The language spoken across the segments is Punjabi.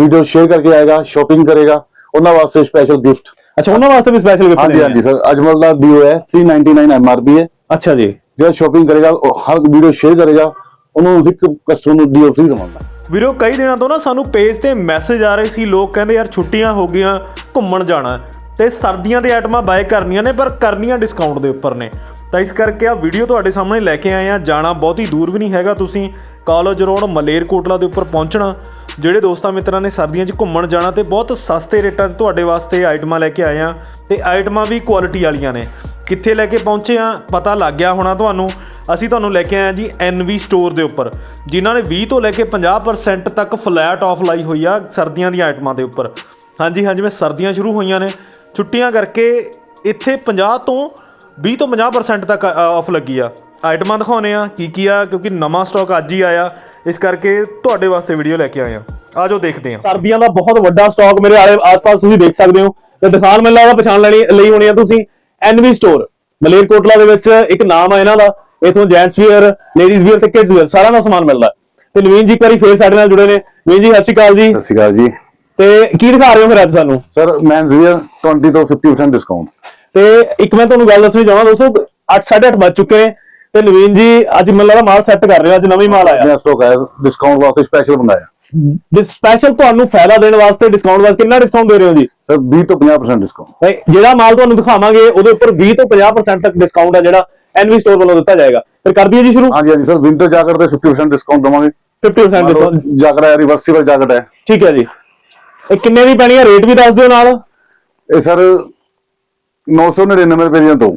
ਵੀਡੀਓ ਸ਼ੇਅਰ ਕਰਕੇ ਆਏਗਾ ਸ਼ਾਪਿੰਗ ਕਰੇਗਾ ਉਹਨਾਂ ਵਾਸਤੇ ਸਪੈਸ਼ਲ ਗਿਫਟ ਅੱਛਾ ਉਹਨਾਂ ਵਾਸਤੇ ਵੀ ਸਪੈਸ਼ਲ ਗਿਫਟ ਹਾਂਜੀ ਹਾਂਜੀ ਸਰ ਅਜਮਲ ਦਾ ਡੀਓ ਹੈ 399 ਐਮਆਰਪੀ ਹੈ। ਅੱਛਾ ਜੀ। ਜਿਹੜਾ ਸ਼ਾਪਿੰਗ ਕਰੇਗਾ ਉਹ ਹਰ ਵੀਡੀਓ ਸ਼ੇਅਰ ਕਰੇਗਾ ਉਹਨੂੰ ਇੱਕ ਕਸਟਮਰ ਨੂੰ ਡੀਓ ਫ੍ਰੀ ਦਵਾਂਗਾ ਵੀਰੋ ਕਈ ਦਿਨਾਂ ਤੋਂ ਨਾ ਸਾਨੂੰ ਪੇਜ ਤੇ ਮੈਸੇਜ ਆ ਰਹੇ ਸੀ ਲੋਕ ਕਹਿੰਦੇ ਯਾਰ ਛੁੱਟੀਆਂ ਹੋ ਗਈਆਂ ਘੁੰਮਣ ਜਾਣਾ ਤੇ ਸਰਦੀਆਂ ਦੇ ਆਈਟਮਾਂ ਬਾਏ ਕਰਨੀਆਂ ਨੇ ਪਰ ਕਰਨੀਆਂ ਡਿਸਕਾਊਂਟ ਦੇ ਉੱਪਰ ਨੇ। ਤਾਂ ਇਸ ਕਰਕੇ ਆ ਵੀਡੀਓ ਤੁਹਾਡੇ ਸਾਹਮਣੇ ਲੈ ਕੇ ਆਏ ਆ ਜਾਣਾ ਬਹੁਤੀ ਦੂਰ ਵੀ ਨਹੀਂ ਹੈਗਾ ਤੁਸੀਂ। ਕਾਲਜ ਰੋਡ ਮਲੇਰਕੋਟਲਾ ਦੇ ਉੱਪਰ ਪਹੁੰਚਣਾ। ਜਿਹੜੇ ਦੋਸਤਾਂ ਮਿੱਤਰਾਂ ਨੇ ਸਰਦੀਆਂ 'ਚ ਘੁੰਮਣ ਜਾਣਾ ਤੇ ਬਹੁਤ ਸਸਤੇ ਰੇਟਾਂ 'ਤੇ ਤੁਹਾਡੇ ਵਾਸਤੇ ਆਈਟਮਾਂ ਲੈ ਕੇ ਆਏ ਆ ਤੇ ਆਈਟਮਾਂ ਵੀ ਕੁਆਲਿਟੀ ਵਾਲੀਆਂ ਨੇ। ਕਿੱਥੇ ਲੈ ਕੇ ਪਹੁੰਚੇ ਆ ਪਤਾ ਲੱਗ ਗਿਆ ਹੋਣਾ ਤੁਹਾਨੂੰ। ਅਸੀਂ ਤੁਹਾਨੂੰ ਲੈ ਕੇ ਆਏ ਆ ਜੀ NV ਸਟੋਰ ਦੇ ਉੱਪਰ, ਜਿਨ੍ਹਾਂ ਨੇ 20 ਤੋਂ ਲੈ ਕੇ 50% ਤੱਕ ਫਲੈਟ ਆਫ ਲਾਈ ਹੋਈ ਆ ਸਰਦੀਆਂ ਦੀਆਂ ਆਈਟਮਾਂ ਦੇ ਉੱਪਰ। ਹਾਂਜੀ ਹਾਂਜੀ, ਮੈਂ ਸਰਦੀਆਂ ਸ਼ੁਰੂ ਹੋਈਆਂ ਨੇ। ਛੁੱਟੀਆਂ ਕਰਕੇ ਇੱਥੇ 50 ਤੋਂ 20 ਤੋਂ 50% ਤੱਕ ਆਫ ਲੱਗੀ ਆ। ਆਈਟਮਾਂ ਦਿਖਾਉਨੇ ਆ ਕੀ ਕੀ ਆ ਕਿਉਂਕਿ ਨਵਾਂ ਸਟਾਕ ਅੱਜ ਹੀ ਆਇਆ। ਇਸ ਕਰਕੇ ਤੁਹਾਡੇ ਵਾਸਤੇ ਵੀਡੀਓ ਲੈ ਕੇ ਆਏ ਆ। ਆਜੋ ਦੇਖਦੇ ਆ। ਸਰਦੀਆਂ ਦਾ ਬਹੁਤ ਵੱਡਾ ਸਟਾਕ ਮੇਰੇ ਆਲੇ ਆਸ-ਪਾਸ ਤੁਸੀਂ ਦੇਖ ਸਕਦੇ ਹੋ। ਤੇ ਦੁਕਾਨ ਮੈਨੂੰ ਲੱਗਦਾ ਪਛਾਣ ਲੈਣੀ ਲਈ ਹੋਣੀ ਆ ਤੁਸੀਂ ਐਨਵੀ ਸਟੋਰ ਮਲੇਰਕੋਟਲਾ ਦੇ ਵਿੱਚ ਇੱਕ ਨਾਮ ਆ ਇਹਨਾਂ ਦਾ। ਇਥੋਂ ਜੈਂਟਸ ਵੀਅਰ ਲੇਡੀਜ਼ ਵੀਅਰ ਤੇ ਕਿਡਸ ਵੀਅਰ ਸਾਰਾ ਦਾ ਸਮਾਨ ਮਿਲਦਾ। ਤੇ ਨਵੀਨ ਜੀ ਇੱਕ ਵਾਰੀ ਫੇਰ ਸਾਡੇ ਨਾਲ ਜੁੜੇ ਨੇ। ਨਵੀਨ ਜੀ ਸਤਿ ਸ਼੍ਰੀ ਅਕਾਲ ਜੀ। ਸਤਿ ਸ਼੍ਰੀ ਅਕਾਲ ਜੀ। ਤੇ ਕੀ ਦਿਖਾ ਰਹੇ ਹੋ ਫਿਰ ਅੱਜ ਸਾਨੂੰ? ਸਰ ਮੈਨਸ ਵੀਅਰ 20 ਤੋਂ 50% ਡਿਸਕਾਊਂਟ ਤੇ ਇੱਕ ਮੈਂ ਤੁਹਾਨੂੰ ਗੱਲ ਦੱਸਣੀ ਚਾਹੁੰਦਾ ਦੋਸਤੋ 8:30 ਵੱਜ ਚੁੱਕੇ ਨੇ ਤੇ ਨਵੀਨ ਜੀ ਅੱਜ ਮੈਨੂੰ ਲੱਗਦਾ ਮਾਲ ਸੈੱਟ ਕਰ ਰਹੇ ਹੋ ਅੱਜ ਨਵੀਂ ਮਾਲ ਆਇਆ। ਨਵਾਂ ਸਟਾਕ ਆਇਆ ਡਿਸਕਾਊਂਟ ਵਾਸਤੇ ਸਪੈਸ਼ਲ ਬਣਾਇਆ। ਸਪੈਸ਼ਲ ਤੁਹਾਨੂੰ ਫਾਇਦਾ ਦੇਣ ਵਾਸਤੇ ਡਿਸਕਾਊਂਟ ਵਾਸਤੇ ਕਿੰਨਾ ਡਿਸਕਾਊਂਟ ਦੇ ਰਹੇ ਹੋ ਜੀ? ਸਰ 20 ਤੋਂ 50% ਡਿਸਕਾਊਂਟ ਜਿਹੜਾ ਮਾਲ ਤੁਹਾਨੂੰ ਦਿਖਾਵਾਂਗੇ ਉਹਦੇ ਉੱਪਰ 20 ਤੋਂ 50% ਤੱਕ ਡਿਸਕਾਊਂਟ ਹੈ ਜਿਹੜਾ ਐਨਵੀ ਸਟੋਰ ਵੱਲੋਂ ਦਿੱਤਾ ਜਾਏਗਾ। ਫਿਰ ਕਰ ਦਈਏ ਜੀ ਸ਼ੁਰੂ? ਹਾਂਜੀ ਹਾਂਜੀ ਸਰ ਵਿੰਟਰ ਜੈਕਟ ਤੇ 50% ਡਿਸਕਾਊਂਟ ਦਵਾਂਗੇ। 50% ਡਿਸਕਾਊਂਟ ਜੈਕਟ ਹੈ ਰਿਵਰਸੀਬਲ ਜੈਕਟ ਹੈ। ਠੀਕ ਹੈ ਜੀ। ਇਹ ਕਿੰਨੇ ਦੀ ਪੈਣੀ ਹੈ? ਰੇਟ ਵੀ ਦੱਸ ਦਿਓ ਨਾਲ। ਇਹ ਸਰ 999 ਰੁਪਏ ਦੀਆਂ ਦੋ।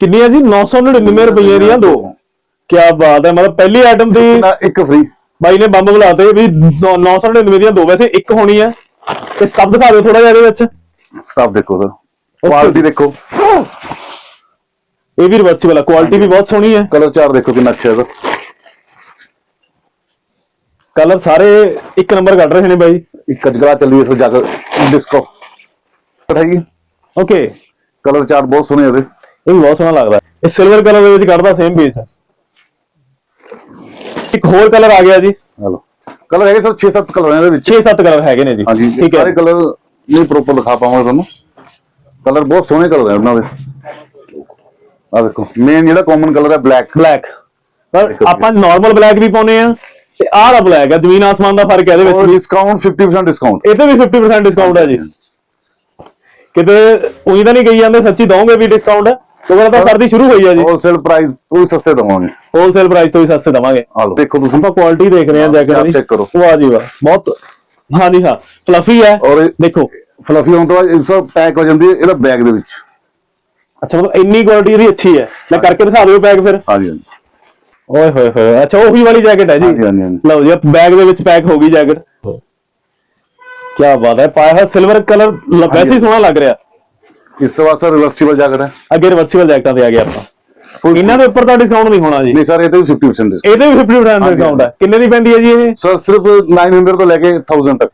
ਕਿੰਨੀ ਹੈ ਜੀ 999 ਰੁਪਏ ਦੀਆਂ ਦੋ। ਕੀ ਬਾਤ ਹੈ ਮਤਲਬ ਪਹਿਲੀ ਆਈਟਮ ਦੀ ਇੱਕ ਫ੍ਰੀ ਬਾਈ ਨੇ ਬੰਬ ਬੁਲਾਤੇ ਵੀ 999 ਦੀਆਂ ਦੋ। ਵੈਸੇ ਇੱਕ ਹੋਣੀ ਹੈ। ਤੇ ਸਭ ਦਿਖਾ ਦਿਓ ਥੋੜਾ ਜਿਹਾ ਇਹਦੇ ਵਿੱਚ। ਸਟਾਫ ਦੇਖੋ ਸਰ। ਕੁਆਲਿਟੀ ਦੇਖੋ। ਇਹ ਵੀ ਰਿਵਰਸੀਬਲ ਹੈ ਕੁਆਲਿਟੀ ਵੀ ਬਹੁਤ ਸੋਹਣੀ ਹੈ। ਕਲਰ ਚਾਰ ਦੇਖੋ ਕਿੰਨਾ ਅੱਛਾ ਹੈ ਸਰ ਕਲਰ ਸਾਰੇ ਇੱਕ ਨੰਬਰ ਕੱਢ ਰਹੇ ਨੇ ਬਾਈ। ਇੱਕ ਕਜਗਰਾ ਚੱਲੀ ਇਸ ਜੈਕਟ ਡਿਸਕੋ ਹੈਗੀ। ਓਕੇ ਕਲਰ ਚਾਰ ਬਹੁਤ ਸੋਹਣੇ ਉਹਦੇ ਇਹ ਵੀ ਬਹੁਤ ਸੋਹਣਾ ਲੱਗਦਾ। ਇਹ ਸਿਲਵਰ ਕਲਰ ਦੇ ਵਿੱਚ ਕੱਢਦਾ ਸੇਮ ਪੀਸ ਇੱਕ ਹੋਰ ਕਲਰ ਆ ਗਿਆ ਜੀ। ਹਲੋ। ਕਲਰ ਹੈਗੇ ਸਰ 6-7 ਕਲਰ ਇਹਦੇ ਵਿੱਚ। 6-7 ਕਲਰ ਹੈਗੇ ਨੇ ਜੀ। ਹਾਂਜੀ ਠੀਕ ਹੈ। ਸਾਰੇ ਕਲਰ ਨਹੀਂ ਪ੍ਰੋਪਰ ਦਿਖਾ ਪਾਵਾਂਗਾ ਤੁਹਾਨੂੰ। ਕਲਰ ਬਹੁਤ ਸੋਹਣੇ ਕਲਰ ਹੈ ਉਹਨਾਂ ਦੇ। ਆ ਦੇਖੋ ਮੇਨ ਜਿਹੜਾ ਕਾਮਨ ਕਲਰ ਹੈ ਬਲੈਕ ਬਲੈਕ ਪਰ। ਆਪਾਂ ਨਾਰਮਲ ਬਲੈਕ ਵੀ ਪਾਉਨੇ ਆ ਤੇ ਆਹ ਦਾ ਬਲੈਕ ਹੈ ਜ਼ਮੀਨ ਆਸਮਾਨ ਦਾ ਫ਼ਰਕ ਹੈ ਇਹਦੇ ਵਿੱਚ ਡਿਸਕਾਊਂਟ 50% ਡਿਸਕਾਊਂਟ ਇਹ ਤੇ ਵੀ 50% ਡਿਸਕਾਊਂਟ ਹੈ ਜੀ। ਕਿਤੇ ਉਹੀ ਤਾਂ ਨਹੀਂ ਕਹੀ ਜਾਂਦੇ ਸੱਚੀ ਦਵੋਗੇ ਵੀ ਡਿਸਕਾਊਂਟ ਕਿਉਂਕਿ ਤਾਂ ਸਰਦੀ ਸ਼ੁਰੂ ਹੋਈ ਹੈ ਜੀ। ਹੋਲਸੇਲ ਪ੍ਰਾਈਸ ਕੋਈ ਸਸਤੇ ਦਵਾਂਗੇ। ਹੋਲਸੇਲ ਪ੍ਰਾਈਸ ਤੋਂ ਵੀ ਸਸਤੇ ਦਵਾਂਗੇ। ਆ ਦੇਖੋ ਤੁਸੀਂ। ਆਪਾਂ ਕੁਆਲਿਟੀ ਦੇਖ ਰਹੇ ਹਾਂ ਜੈਕਟ ਆਪ ਦੀ check ਕਰੋ। ਵਾਹ ਜੀ ਵਾਹ ਬਹੁਤ ਹਾਂ ਜੀ ਹਾਂ। ਫਲਫੀ ਹੈ। ਔਰ ਦੇਖੋ। ਫਲਫੀ ਹੋਣ ਤੋਂ ਬਾਅਦ ਇਸ ਪੈਕ ਹੋ ਜਾਂਦੀ ਹੈ ਇਹਦਾ ਬੈਗ ਦੇ ਵਿੱਚ। ਅੱਛਾ ਮਤਲਬ ਇੰਨੀ ਕੁਆਲਿਟੀ ਇਹਦੀ ਅੱਛੀ ਹੈ। ਲੈ ਕਰਕੇ ਦਿਖਾ ਦਿਓ ਪੈਕ ਫਿਰ। ਹਾਂਜੀ ਹਾਂਜੀ ਓਏ ਹੋਏ ਹੋਏ। ਅੱਛਾ ਉਹੀ ਵਾਲੀ ਜੈਕਟ ਹੈ ਜੀ। ਹਾਂਜੀ, ਹਾਂਜੀ, ਹਾਂਜੀ। ਲਓ ਜੀ ਬੈਗ ਦੇ ਵਿੱਚ ਪੈਕ ਹੋ ਗਈ ਜੈਕਟ ਕੀ ਬਾਤ ਹੈ ਪਾਇਆ ਹੋਇਆ ਸਿਲਵਰ ਕਲਰ ਵੈਸੇ ਹੀ ਸੋਹਣਾ ਲੱਗ ਰਿਹਾ। ਇਸ ਤੋਂ ਬਾਅਦ ਸਰ ਰਿਵਰਸੀਬਲ ਜੈਕਟ ਹੈ। ਅੱਗੇ ਰਿਵਰਸੀਬਲ ਜੈਕਟਾਂ ਤੇ ਆ ਗਿਆ ਆਪਾਂ। ਇਹਨਾਂ ਦੇ ਉੱਪਰ ਤਾਂ ਡਿਸਕਾਊਂਟ ਨਹੀਂ ਹੋਣਾ ਜੀ। ਨਹੀਂ ਸਰ ਇਹ ਤੇ ਵੀ 50% ਡਿਸਕਾਊਂਟ ਇਹਦੇ ਵੀ 50% ਹਾਂਜੀ, ਡਿਸਕਾਊਂਟ ਹੈ। ਕਿੰਨੇ ਦੀ ਪੈਂਦੀ ਹੈ ਜੀ ਇਹ? ਸਰ ਸਿਰਫ 900 ਤੋਂ ਲੈ ਕੇ 1000 ਤੱਕ।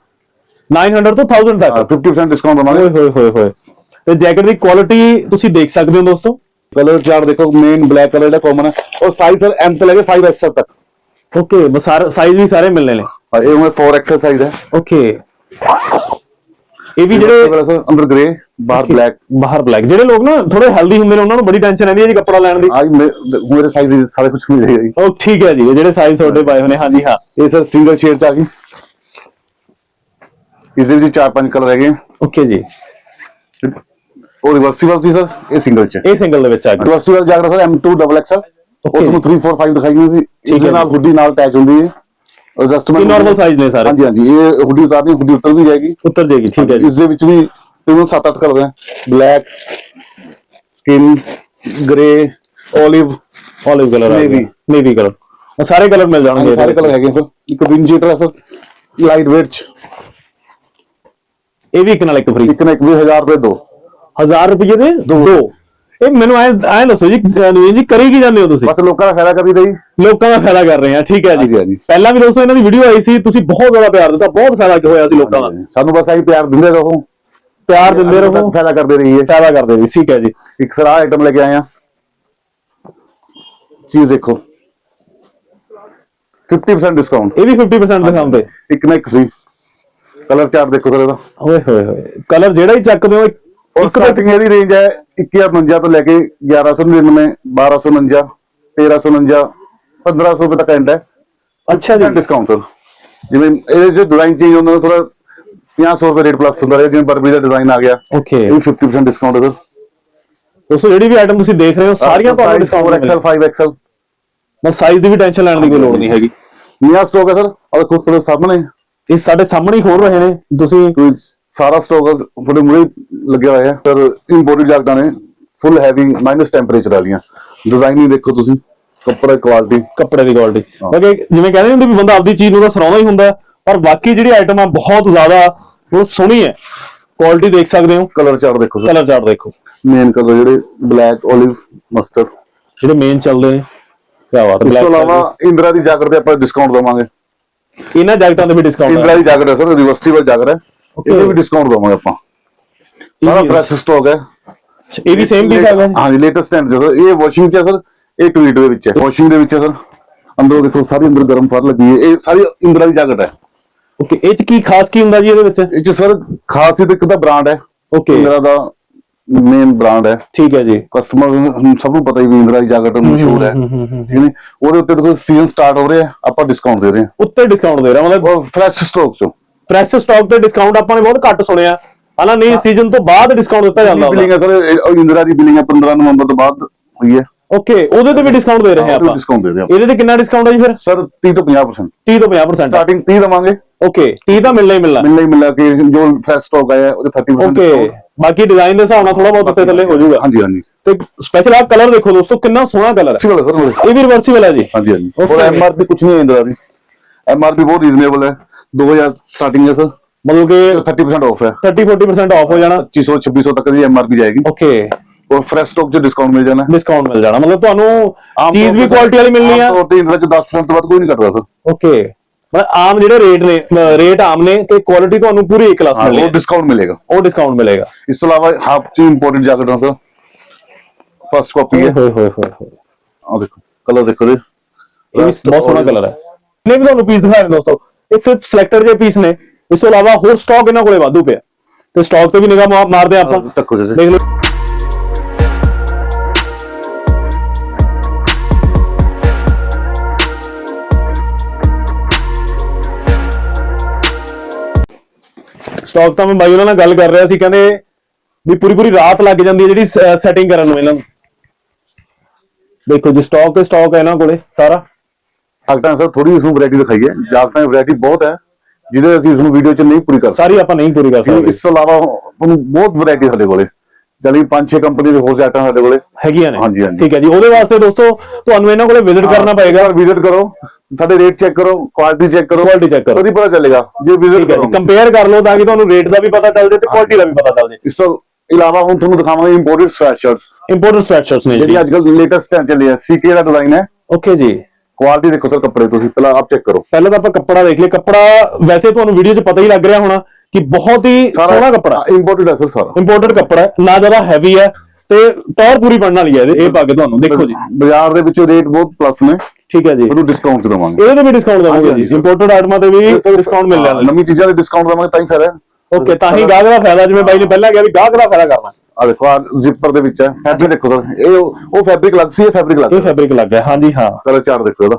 900 ਤੋਂ 1000 ਹਾਂ, ਤੱਕ 50% ਡਿਸਕਾਊਂਟ ਦਵਾਂਗੇ ਹੋਏ ਹੋਏ ਹੋਏ। ਤੇ ਜੈਕਟ ਦੀ ਕੁਆਲਿਟੀ ਤੁਸੀਂ ਦੇਖ ਸਕਦੇ ਹੋ ਦੋਸਤੋ? ਕਲਰ ਚਾਰਟ ਦੇਖੋ ਮੇਨ ਬਲੈਕ ਕਲਰ ਜਿਹੜਾ ਕਾਮਨ ਹੈ। ਔਰ ਸਾਈਜ਼ ਸਰ ਐਮ ਤੋਂ ਲੈ ਕੇ 5XL ਤੱਕ। ਓਕੇ ਸਾਰੇ ਸਾਈਜ਼ ਵੀ ਸਾਰੇ ਮਿਲਨੇ ਨੇ। ਔਰ ਇਹ ਹੁਣ 4XL ਸਾਈਜ਼ ਹੈ। ਓਕੇ ਇਹ ਵੀ ਜਿਹੜੇ ਅੰਦਰ ਗ੍ਰੇ ਬਾਹਰ ਬਲੈਕ ਬਾਹਰ ਬਲੈਕ ਜਿਹੜੇ ਲੋਕ ਨਾ ਥੋੜੇ ਹੈਲਦੀ ਹੁੰਦੇ ਨੇ ਉਹਨਾਂ ਨੂੰ ਬੜੀ ਟੈਨਸ਼ਨ ਰਹਿੰਦੀ ਹੈ ਜੀ ਕੱਪੜਾ ਲੈਣ ਦੀ। ਆ ਮੇਰੇ ਸਾਈਜ਼ ਦੇ ਸਾਰੇ ਕੁਝ ਮਿਲ ਜਾਏਗਾ ਜੀ। ਉਹ ਠੀਕ ਹੈ ਜੀ ਜਿਹੜੇ ਸਾਈਜ਼ ਤੁਹਾਡੇ ਪਾਏ ਹੋਣੇ ਹਾਂ ਜੀ ਹਾਂ। ਇਹ ਸਰ ਸਿੰਗਲ ਸ਼ੇਡ ਚ ਆ ਗਈ। ਇਸ ਦੇ ਵਿੱਚ ਚਾਰ ਪੰਜ ਕਲਰ ਹੈਗੇ ਓਕੇ ਜੀ। ਉਹ ਰਿਵਰਸੀਬਲ ਸੀ ਸਰ ਇਹ ਸਿੰਗਲ ਚ। ਇਹ ਸਿੰਗਲ ਦੇ ਵਿੱਚ ਆ ਗਿਆ ਰਿਵਰਸੀਬਲ ਜਾਗਰਾ ਸਰ M2 ਡਬਲ ਐਕਸਲ ਉਹ ਤੁਹਾਨੂੰ 3 4 5 ਦਿਖਾਈਆਂ ਸੀ। ਇਹਦੇ ਨਾਲ ਹੁੱਡੀ ਨਾਲ ਅਟੈਚ ਹੁੰਦੀ ਹੈ। ਐਡਜਸਟਮੈਂਟ ਨਾਰਮਲ ਸਾਈਜ਼ ਨੇ ਸਾਰੇ। ਹਾਂਜੀ ਹਾਂਜੀ ਇਹ ਹੁੱਡੀ ਉਤਾਰਨੀ ਹੁੱਡੀ ਉਤਰ ਵੀ ਜਾਏਗੀ ਉਤਰ ਜਾਏਗੀ ਠੀਕ ਹੈ ਜੀ। ਇਸ ਦੇ ਵਿੱਚ ਵੀ ਤਕਰੀਬਨ 7-8 ਕਲਰ ਹੈ। Black skin grey olive olive colour ਆ ਨੇਵੀ ਨੇਵੀ ਕਲਰ ਸਾਰੇ ਕਲਰ ਮਿਲ ਜਾਣਗੇ ਸਾਰੇ ਕਲਰ ਹੈਗੇ ਸਰ ਇੱਕ ਵਿੰਜੇਟਰ ਹੈ ਸਰ। ਲਾਈਟ ਵੇਟ ਚ। ਇਹ ਵੀ ਇੱਕ ਨਾਲ ਇੱਕ ਫ੍ਰੀ ਇੱਕ ਨਾਲ ਇੱਕ 2000 ਰੁਪਏ ਦੋ। 1000 ਰੁਪਏ ਦੇ। ਦੋ। ਇਹ ਮੈਨੂੰ ਐ ਐ ਦੱਸੋ ਜੀ ਨਵੀਨ ਜੀ ਕਰੀ ਕੀ ਜਾਂਦੇ ਹੋ ਤੁਸੀਂ? ਬਸ ਲੋਕਾਂ ਦਾ ਫਾਇਦਾ ਕਰੀ ਦਈ ਲੋਕਾਂ ਦਾ ਫਾਇਦਾ ਕਰ ਰਹੇ ਆ ਠੀਕ ਹੈ ਜੀ। ਪਹਿਲਾਂ ਵੀ ਦੋਸਤੋ ਇਹਨਾਂ ਦੀ ਵੀਡੀਓ ਆਈ ਸੀ ਤੁਸੀਂ ਬਹੁਤ ਜ਼ਿਆਦਾ ਪਿਆਰ ਦਿੱਤਾ ਬਹੁਤ ਫਾਇਦਾ ਹੋਇਆ ਸੀ ਲੋਕਾਂ ਦਾ। ਸਾਨੂੰ ਬਸ ਆਹੀ ਪਿਆਰ ਦਿੰਦੇ ਰਹੋ। ਪਿਆਰ ਦਿੰਦੇ ਰਹੋ। ਫਾਇਦਾ ਕਰਦੇ ਰਹੀਏ। ਫਾਇਦਾ ਕਰਦੇ ਜੀ ਠੀਕ ਹੈ ਜੀ। ਇੱਕ ਸਰਾ ਆਈਟਮ ਲੈ ਕੇ ਆਏ ਆ ਚੀਜ਼ ਦੇਖੋ। 50% ਡਿਸਕਾਊਂਟ ਇਹ ਵੀ 50% ਦਿਖਾਉਂਦੇ ਇੱਕ ਨਾ ਇੱਕ ਫ੍ਰੀ ਕਲਰ ਚਾਰਟ ਦੇਖੋ ਸਰ ਇਹਦਾ। ਓਏ ਹੋਏ ਹੋਏ। ਕਲਰ ਜਿਹੜਾ ਹੀ ਚੱਕਦੇ ਹੋ ਔਰ ਸਟਾਰਟਿੰਗ ਇਹਦੀ ਰੇਂਜ ਹੈ 1149 ਤੋਂ ਲੈ ਕੇ 1199 1249 1349 1500 ਰੁਪਏ ਤੱਕ ਐਂਡ ਹੈ। ਅੱਛਾ ਜੀ। ਡਿਸਕਾਊਂਟ ਸਰ ਜਿਵੇਂ ਇਹਦੇ ਚ ਡਿਜ਼ਾਈਨ ਚੇਂਜ ਹੁੰਦਾ ਥੋੜਾ 500 ਰੁਪਏ ਰੇਟ ਪਲੱਸ ਹੁੰਦਾ ਹੈ ਜਿਵੇਂ ਬਰਬਰੀ ਦਾ ਡਿਜ਼ਾਈਨ ਆ ਗਿਆ। ਓਕੇ ਇਹ ਵੀ 50% ਡਿਸਕਾਊਂਟ ਹੈ ਸਰ ਦੋਸਤੋ ਜਿਹੜੀ ਵੀ ਆਈਟਮ ਤੁਸੀਂ ਦੇਖ ਰਹੇ ਹੋ ਸਾਰੀਆਂ ਤੁਹਾਨੂੰ ਡਿਸਕਾਊਂਟ ਐਕਸਲ 5 ਐਕਸਲ ਮਤਲਬ ਸਾਈਜ਼ ਦੀ ਵੀ ਟੈਨਸ਼ਨ ਲੈਣ ਦੀ ਕੋਈ ਲੋੜ ਨਹੀਂ ਹੈਗੀ। ਨਿਆ ਸਟਾਕ ਹੈ ਸਰ ਔਰ ਖੁਦ ਤੁਹਾਡੇ ਸਾਹਮਣੇ। ਇਹ ਸਾਡੇ ਸਾਹਮਣੇ ਹੀ ਖੋਲ ਰਹੇ ਨੇ। ਤੁਸੀਂ ਸਾਰਾ ਸਟਾਕ ਤੁਹਾਡੇ ਮੂਹਰੇ ਲੱਗਿਆ ਹੋਇਆ ਹੈ। ਸਰ ਇੰਪੋਰਟਡ ਜੈਕਟਾਂ ਨੇ ਫੁੱਲ ਹੈਵੀ ਮਾਈਨਸ ਟੈਂਪਰੇਚਰ ਵਾਲੀਆਂ। ਡਿਜ਼ਾਈਨਿੰਗ ਦੇਖੋ ਤੁਸੀਂ ਕੱਪੜਾ ਕੁਆਲਿਟੀ ਕੱਪੜੇ ਦੀ ਕੁਆਲਿਟੀ ਹਾਂ। ਕਿਉਂਕਿ ਜਿਵੇਂ ਕਹਿੰਦੇ ਹੁੰਦੇ ਵੀ ਬੰਦਾ ਆਪਦੀ ਚੀਜ਼ ਨੂੰ ਤਾਂ ਸਰਾਉਂਦਾ ਹੀ ਹੁੰਦਾ ਹੈ, ਪਰ ਬਾਕੀ ਜਿਹੜੀ ਆਈਟਮ ਆ ਬਹੁਤ ਜ਼ਿਆਦਾ ਉਹ ਸੋਹਣੀ ਹੈ। ਕੁਆਲਿਟੀ ਦੇਖ ਸਕਦੇ ਹੋ। ਕਲਰ ਚਾਰਟ ਦੇਖੋ ਸਰ ਕਲਰ ਚਾਰਟ ਦੇਖੋ। ਮੇਨ ਕਲਰ ਜਿਹੜੇ ਬਲੈਕ 올ਿਵ ਮਸਟਰਡ ਜਿਹੜੇ ਮੇਨ ਚੱਲਦੇ ਨੇ ਕੀ ਬਾਤ ਹੈ ਤੋਂ ਇਲਾਵਾ ਇੰਦਰਾ ਦੀ ਜੈਕਟ ਤੇ ਆਪਾਂ ਡਿਸਕਾਊਂਟ ਦਵਾਂਗੇ। ਇਹਨਾਂ ਜੈਕਟਾਂ ਤੇ ਵੀ ਡਿਸਕਾਊਂਟ ਇੰਦਰਾ ਦੀ ਜੈਕਟ ਹੈ ਸਰ ਰਿਵਰਸੀਬਲ ਜੈਕਟ ਹੈ. ਇਹਦੇ ਵੀ ਡਿਸਕਾਊਂਟ ਦਵਾਂਗੇ ਆਪਾਂ। ਸਾਰਾ ਫਰੈਸ਼ ਸਟਾਕ ਹੈ। ਇਹ ਵੀ ਸੇਮ ਪੀਸ ਹੈਗਾ। ਹਾਂਜੀ ਲੇਟੈਸਟ ਟਾਈਮ ਜਦੋਂ ਇਹ ਵਾਸ਼ਿੰਗ ਚ ਹੈ ਸਰ ਇਹ ਟਵੀਟ ਦੇ ਵਿੱਚ ਹੈ। ਵਾਸ਼ਿੰਗ ਦੇ ਵਿੱਚ ਹੈ ਸਰ ਅੰਦਰੋਂ ਦੇਖੋ ਸਾਰੀ ਅੰਦਰ ਗਰਮ ਫਰ ਲੱਗੀ ਹੈ। ਇਹ ਸਾਰੀ ਇੰਦਰਾ ਦੀ ਜੈਕਟ ਹੈ। ਓਕੇ ਇਹ ਚ ਕੀ ਖਾਸ ਕੀ ਹੁੰਦਾ ਜੀ ਇਹਦੇ ਵਿੱਚ? ਇਹ ਚ ਸਰ ਖਾਸੀਅਤ ਇੱਕ ਤਾਂ ਬ੍ਰਾਂਡ ਹੈ। ਓਕੇ ਇੰਦਰਾ ਦਾ ਮੇਨ ਬ੍ਰਾਂਡ ਹੈ। ਠੀਕ ਹੈ ਜੀ। ਕਸਟਮਰ ਸਭ ਨੂੰ ਪਤਾ ਹੀ ਵੀ ਇੰਦਰਾ ਦੀ ਜੈਕਟ ਮਸ਼ਹੂਰ ਹੈ। ਹੂੰ, ਹੂੰ, ਹੂੰ। ਠੀਕ ਹੈ ਉਹਦੇ ਉੱਤੇ ਦੇਖੋ ਸੀਜ਼ਨ ਸਟਾਰਟ ਹੋ ਰਿਹਾ ਹੈ ਆਪਾਂ ਡਿਸਕਾਊਂਟ ਦੇ ਰਹੇ ਹਾਂ। ਉੱਤੇ ਡਿਸਕਾਊਂਟ ਦੇ ਰਿਹਾ ਮਤਲਬ ਔਰ ਫਰੈਸ਼ ਸਟਾਕ ਚੋਂ। ਫਰੈਸ਼ ਸਟਾਕ ਤੇ ਡਿਸਕਾਊਂਟ ਆਪਾਂ ਨੇ ਬਹੁਤ ਘੱਟ ਸੁਣਿਆ। ਹਾਲਾਂ ਨਹੀਂ ਸੀਜ਼ਨ ਤੋਂ ਬਾਅਦ ਡਿਸਕਾਊਂਟ ਦਿੱਤਾ ਜਾਂਦਾ ਬਿਲਿੰਗ ਹੈ ਸਰ ਇੰਦਰਾ ਦੀ ਬਿਲਿੰਗ ਹੈ 15 ਨਵੰਬਰ ਤੋਂ ਬਾਅਦ ਹੋਈ ਹੈ। ਓਕੇ ਉਹਦੇ ਤੇ ਵੀ ਡਿਸਕਾਊਂਟ ਦੇ ਰਹੇ ਆਪਾਂ। ਡਿਸਕਾਊਂਟ ਦੇ ਰਹੇ ਹਾਂ। ਇਹਦੇ ਤੇ ਕਿੰਨਾ ਡਿਸਕਾਊਂਟ ਹੈ ਜੀ ਫਿਰ? ਸਰ 30 ਤੋਂ 50% 30 ਤੋਂ 50% ਸਟਾਰਟਿੰਗ 30 ਦਵਾਂਗੇ। ਓਕੇ 30 ਤਾਂ ਮਿਲਣਾ ਹੀ ਮਿਲਣਾ। ਮਿਲਣਾ ਹੀ ਮਿਲਣਾ ਕਿ ਜੋ ਫਰੈਸ਼ ਸਟਾਕ ਆਇਆ ਉਹਦੇ 30% ਓਕੇ। ਬਾਕੀ ਡਿਜ਼ਾਈਨ ਦੇ ਹਿਸਾਬ ਨਾਲ ਥੋੜਾ ਬਹੁਤ ਉੱਤੇ ਥੱਲੇ ਹੋ ਜਾਊਗਾ। ਹਾਂਜੀ ਹਾਂਜੀ। ਤੇ ਸਪੈਸ਼ਲ ਆ ਕਲਰ ਦੇਖੋ ਦੋਸਤੋ ਕਿੰਨਾ ਸੋਹਣਾ ਕਲਰ ਹੈ। ਇਹ ਵੀ ਰਿਵਰਸੀਬਲ ਹੈ ਜੀ। ਹਾਂਜੀ ਹਾਂਜੀ. ਔਰ ਐਮਆਰਪੀ ਕੁਝ ਨਹੀਂ ਹੈ ਇੰਦਰਾ ਦੀ। ਐਮਆਰਪੀ ਬਹੁਤ ਰੀਜ਼ਨੇਬਲ ਹੈ। 2000 ਸਟਾਰਟਿੰਗ ਹੈ ਸਰ। ਮਤਲਬ ਕਿ 30% ਆਫ ਹੈ 30 40% ਆਫ ਹੋ ਜਾਣਾ। 2500 2600 ਤੱਕ ਦੀ ਐਮਆਰਪੀ ਜਾਏਗੀ। ਓਕੇ ਔਰ ਫਰੈਸ਼ ਸਟਾਕ 'ਚ ਡਿਸਕਾਊਂਟ ਮਿਲ ਜਾਣਾ। ਡਿਸਕਾਊਂਟ ਮਿਲ ਜਾਣਾ। ਮਤਲਬ ਤੁਹਾਨੂੰ ਚੀਜ਼ ਵੀ ਕੁਆਲਿਟੀ ਵਾਲੀ ਮਿਲਣੀ ਆ। ਆਮ ਤੌਰ ਤੇ ਇੰਦਰਾ 'ਚ 10% ਤੋਂ ਵੱਧ ਕੋਈ ਨਹੀਂ ਘਟਦਾ ਸਰ। ਓਕੇ ਮਤਲਬ ਆਮ ਜਿਹੜੇ ਰੇਟ ਨੇ ਰੇਟ ਆਮ ਨੇ ਤੇ ਕੁਆਲਿਟੀ ਤੁਹਾਨੂੰ ਪੂਰੀ ਇੱਕ ਕਲਾਸ ਹਾਂ ਮਿਲਣੀ ਉਹ ਡਿਸਕਾਊਂਟ ਮਿਲੇਗਾ। ਉਹ ਡਿਸਕਾਊਂਟ ਮਿਲੇਗਾ। ਇਸ ਤੋਂ ਇਲਾਵਾ ਹਾਫ 'ਚ imported jacket sir first copy ਹੈ ਹੋਏ ਹੋਏ ਹੋਏ ਆ ਦੇਖੋ ਕਲਰ ਦੇਖੋ ਜੀ। ਇਹ ਬਹੁਤ ਸੋਹਣਾ ਕਲਰ ਹੈ ਨੇ ਵੀ ਤੁਹਾਨੂੰ ਪੀਸ ਦਿਖਾ ਰਹੇ ਦੋਸਤੋ। ਇਹ ਸਿਰਫ ਸਿਲੈਕਟਡ ਜੇ ਪੀਸ ਨੇ। ਇਸ ਤੋਂ ਇਲਾਵਾ ਹੋਰ ਸਟਾਕ ਇਹਨਾਂ ਕੋਲੇ ਵਾਧੂ ਪਿਆ। ਤੇ ਸਟਾਕ ਤੇ ਵੀ ਨਿਗਾਹ ਮਾਰ- ਮਾਰਦੇ ਆਪਾਂ। ਦੇਖ ਲਓ। ਸਟਾਕ ਤਾਂ ਮੈਂ ਬਾਈ ਉਹਨਾਂ ਨਾਲ ਗੱਲ ਕਰ ਰਿਹਾ ਸੀ ਕਹਿੰਦੇ ਵੀ ਪੂਰੀ ਪੂਰੀ ਰਾਤ ਲੱਗ ਜਾਂਦੀ ਹੈ ਜਿਹੜੀ ਸੈਟਿੰਗ ਕਰਨ ਨੂੰ ਇਹਨਾਂ ਨੂੰ। ਦੇਖੋ ਜੀ ਸਟਾਕ ਤੇ ਸਟਾਕ ਹੈ ਇਹਨਾਂ ਕੋਲੇ ਸਾਰਾ। ਜਾਕਟਾਂ ਸਰ ਥੋੜੀ ਨੂੰ ਵੈਰਾਈਟੀ ਦਿਖਾਈ ਹੈ ਜਾਕਟਾਂ ਦੀ ਵੈਰਾਈਟੀ ਬਹੁਤ ਹੈ ਜਿਹਦੇ ਅਸੀਂ ਇਸ ਨੂੰ ਵੀਡੀਓ 'ਚ ਨਹੀਂ ਪੂਰੀ ਕਰ ਸਕਦੇ। ਸਾਰੀ ਆਪਾਂ ਨਹੀਂ ਪੂਰੀ ਕਰ ਸਕਦੇ। ਇਸ ਤੋਂ ਇਲਾਵਾ ਤੁਹਾਨੂੰ ਬਹੁਤ ਵੈਰਾਈਟੀ ਸਾਡੇ ਕੋਲੇ। ਜਲੀ ਪੰਜ ਛੇ ਕੰਪਨੀ ਦੇ ਹੋਰ ਜਾਕਟਾਂ ਸਾਡੇ ਕੋਲੇ। ਹੈਗੀਆਂ ਨੇ। ਹਾਂਜੀ, ਹਾਂਜੀ। ਠੀਕ ਹੈ ਜੀ। ਉਹਦੇ ਵਾਸਤੇ ਦੋਸਤੋ ਤੁਹਾਨੂੰ ਇਹਨਾਂ ਕੋਲੇ ਵਿਜ਼ਿਟ ਕਰਨਾ ਪਏਗਾ। ਵਿਜ਼ਿਟ ਕਰੋ। ਸਾਡੇ ਰੇਟ ਚੈੱਕ ਕਰੋ ਕੁਆਲਿਟੀ ਚੈੱਕ ਕਰੋ। Quality check ਕਰੋ। ਉਹਦੀ ਪਤਾ ਚੱਲੇਗਾ ਜੇ ਵਿਜ਼ਿਟ ਠੀਕ ਹੈ ਕਰੋ ਕੰਪੇਅਰ ਕਰ ਲਓ ਤਾਂ ਕਿ ਤੁਹਾਨੂੰ ਰੇਟ ਦਾ ਵੀ ਪਤਾ ਚੱਲ ਜੇ ਤੇ ਕੁਆਲਿਟੀ ਦਾ ਵੀ ਪਤਾ ਚੱਲ ਜੇ। ਇਸ ਤੋਂ ਇਲਾਵਾ ਹੁਣ ਤੁਹਾਨੂੰ ਦਿਖਾਵਾਂਗੇ ਇੰਪੋਰਟਡ ਸਵੈਟਸ਼ਰਟਸ ਇੰਪੋਰਟਡ ਸਵੈਟਸ਼ਰਟਸ ਨੇ ਜਿਹੜੀ ਅੱਜ ਕੱਲ ਲੇਟੈਸਟ ਚੱਲੀ ਹੈ ਸੀਕੇ ਦਾ ਡਿਜ਼ਾਈਨ ਹੈ। ਓਕੇ ਜੀ। ਕੁਆਲਿਟੀ ਦੇਖੋ ਸਰ ਕੱਪੜੇ ਤੁਸੀਂ ਪਹਿਲਾਂ ਆਪ ਚੈੱਕ ਕਰੋ। ਪਹਿਲਾਂ ਤਾਂ ਆਪਾਂ ਕੱਪੜਾ ਦੇਖ ਲਈਏ। ਕੱਪੜਾ ਵੈਸੇ ਤੁਹਾਨੂੰ ਵੀਡੀਓ 'ਚ ਪਤਾ ਹੀ ਲੱਗ ਰਿਹਾ ਹੋਣਾ ਕਿ ਬਹੁਤ ਹੀ ਸੋਹਣਾ ਕੱਪੜਾ। ਇੰਪੋਰਟਡ ਹੈ ਸਰ ਸਾਰਾ। ਇੰਪੋਰਟਡ ਕੱਪੜਾ ਹੈ ਨਾ ਜ਼ਿਆਦਾ ਹੈਵੀ ਹੈ ਤੇ ਟੌਰ ਪੂਰੀ ਬਣਨ ਵਾਲੀ ਹੈ ਇਹ ਪਾ ਕੇ ਤੁਹਾਨੂੰ ਦੇਖੋ ਜੀ। ਬਾਜ਼ਾਰ ਦੇ ਵਿੱਚ ਰੇਟ ਬਹੁਤ ਪਲੱਸ ਨੇ। ਠੀਕ ਹੈ ਜੀ। ਤੁਹਾਨੂੰ ਡਿਸਕਾਊਂਟ ਦਵਾਂਗੇ। ਇਹਦੇ ਤੇ ਵੀ ਡਿਸਕਾਊਂਟ ਦੇਵਾਂਗੇ ਜੀ। ਇੰਪੋਰਟਡ ਆਈਟਮਾਂ ਤੇ ਵੀ ਡਿਸਕਾਊਂਟ ਮਿਲ ਜਾਣਾ ਨਵੀਂ ਚੀਜ਼ਾਂ ਦੇ ਡਿਸਕਾਊਂਟ ਦਵਾਂਗੇ ਤਾਂ ਹੀ ਫਾਇਦਾ ਹੈ। ਓਕੇ ਤਾਂ ਹੀ ਗਾਹਕ ਦਾ ਫਾਇਦਾ ਜਿਵੇਂ ਬਾਈ ਨੇ ਪਹਿਲਾਂ ਕਿਹਾ ਵੀ ਗਾਹਕ ਦਾ ਫਾਇਦਾ ਕਰਨਾ। ਆ ਦੇਖੋ ਆ ਜ਼ਿਪਰ ਦੇ ਵਿੱਚ ਹੈ ਫੈਬਰਿਕ ਦੇਖੋ ਸਰ ਇਹ ਉਹ- ਫੈਬਰਿਕ ਲੱਗ ਸੀ ਇਹ ਫੈਬਰਿਕ ਲੱਗ ਇਹ ਫੈਬਰਿਕ ਲੱਗ ਗਿਆ ਹਾਂਜੀ ਹਾਂ। ਕਲਰ ਚਾਰ ਦੇਖੋ ਇਹਦਾ।